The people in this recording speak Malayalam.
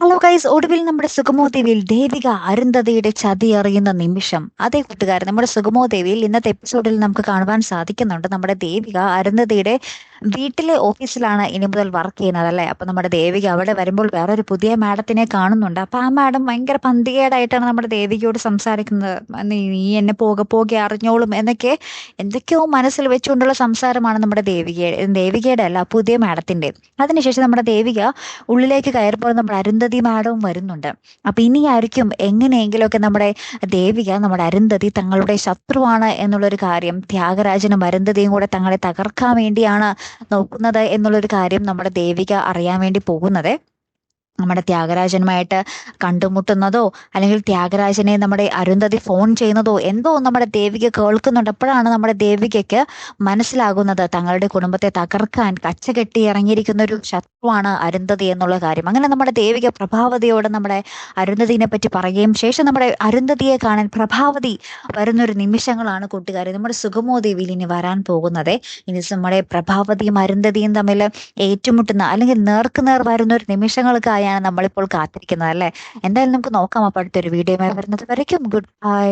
ഹലോ ഗൈസ് ഒടുവിൽ നമ്മുടെ സുഗമോ ദേവിയിൽ ദേവിക അരുന്ധതയുടെ ചതി അറിയുന്ന നിമിഷം. അതേ കൂട്ടുകാർ നമ്മുടെ സുഗമോ ദേവിയിൽ ഇന്നത്തെ എപ്പിസോഡിൽ നമുക്ക് കാണുവാൻ സാധിക്കുന്നുണ്ട് നമ്മുടെ ദേവിക അരുന്ധതയുടെ വീട്ടിലെ ഓഫീസിലാണ് ഇനി മുതൽ വർക്ക് ചെയ്യുന്നത് അല്ലേ? അപ്പൊ നമ്മുടെ ദേവിക അവിടെ വരുമ്പോൾ വേറൊരു പുതിയ മാഡത്തിനെ കാണുന്നുണ്ട്. അപ്പൊ ആ മാഡം ഭയങ്കര പന്തികേടായിട്ടാണ് നമ്മുടെ ദേവികയോട് സംസാരിക്കുന്നത്. നീ എന്നെ പോകെ പോകെ അറിഞ്ഞോളും എന്നൊക്കെ എന്തൊക്കെയോ മനസ്സിൽ വെച്ചുകൊണ്ടുള്ള സംസാരമാണ് നമ്മുടെ ദേവികയുടെ ദേവികയുടെ അല്ല പുതിയ മാഡത്തിന്റെ അതിനുശേഷം നമ്മുടെ ദേവിക ഉള്ളിലേക്ക് കയറിപ്പോൾ നമ്മുടെ അരുന്ധതി മാഡവും വരുന്നുണ്ട്. അപ്പൊ ഇനി ആയിരിക്കും എങ്ങനെയെങ്കിലുമൊക്കെ നമ്മുടെ ദേവിക നമ്മുടെ അരുന്ധതി തങ്ങളുടെ ശത്രുവാണ് എന്നുള്ളൊരു കാര്യം ത്യാഗരാജനും അരുന്ധതിയും കൂടെ തങ്ങളെ തകർക്കാൻ വേണ്ടിയാണ് നോക്കുന്നത് എന്നുള്ളൊരു കാര്യം നമ്മുടെ ദേവിക അറിയാൻ വേണ്ടി പോകുന്നത്. നമ്മുടെ ത്യാഗരാജനുമായിട്ട് കണ്ടുമുട്ടുന്നതോ അല്ലെങ്കിൽ ത്യാഗരാജനെ നമ്മുടെ അരുന്ധതി ഫോൺ ചെയ്യുന്നതോ എന്തോ നമ്മുടെ ദേവിക കേൾക്കുന്നുണ്ട്. അപ്പോഴാണ് നമ്മുടെ ദേവികയ്ക്ക് മനസ്സിലാകുന്നത് തങ്ങളുടെ കുടുംബത്തെ തകർക്കാൻ കച്ചകെട്ടി ഇറങ്ങിയിരിക്കുന്ന ഒരു ശത്രുവാണ് അരുന്ധതി എന്നുള്ള കാര്യം. അങ്ങനെ നമ്മുടെ ദേവിക പ്രഭാവതിയോട് നമ്മുടെ അരുന്ധതിനെ പറ്റി പറയുകയും ശേഷം നമ്മുടെ അരുന്ധതിയെ കാണാൻ പ്രഭാവതി വരുന്നൊരു നിമിഷങ്ങളാണ് കൂട്ടുകാരെ. നമ്മുടെ സുഗമോ ദേവിയിൽ ഇനി വരാൻ പോകുന്നത്. ഇനി നമ്മുടെ പ്രഭാവതിയും അരുന്ധതിയും തമ്മിൽ ഏറ്റുമുട്ടുന്ന അല്ലെങ്കിൽ നേർക്കുനേർ വരുന്ന ഒരു നിമിഷങ്ങൾക്കായാണ് നമ്മളിപ്പോൾ കാത്തിരിക്കുന്നത് അല്ലേ? എന്തായാലും നമുക്ക് നോക്കാം. അപ്പോൾ അടുത്തൊരു വീഡിയോ വരുന്നത് വരയ്ക്കും. Good bye